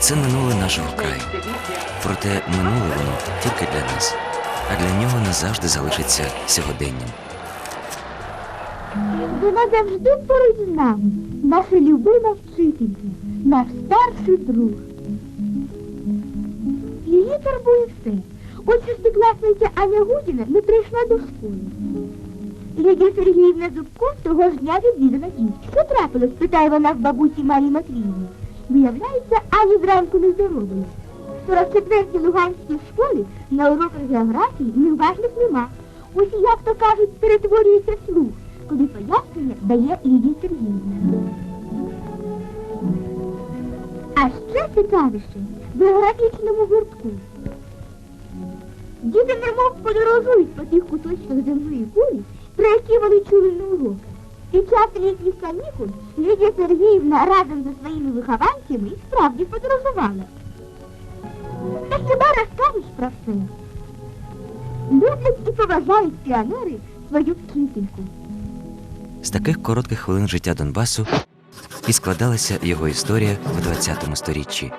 Це минуле нашого краю. Проте минуле воно тільки для нас, а для нього назавжди залишиться сьогоденням. Вона завжди поруч з нами, наша любима вчителька, наш старший друг. Її турбує все. Ось шестикласниця Аня Гудіна не прийшла до школи. Лідія Сергіївна Зубко того ж дня відвідала їх. Що трапилось? питає вона в бабусі Марії Матвіївни. Виявляється, Ані зранку не здоровилась. В 44-й Луганській школі на уроках географії неуважних нема. Ось як то кажуть, перетворюється слух, коли пояснення дає Лідія Сергіївна. А ще цікавіше в географічному гуртку. Діти немов подорожують по тих куточках земної кулі, про які вони чули на уроках. Під час літніх канікул Лідія Сергіївна разом зі своїми вихованцями справді подорожувала. Та хіба розкажеш про це? Люблять і поважають піонери свою вчительку. З таких коротких хвилин життя Донбасу і складалася його історія в 20 сторіччі.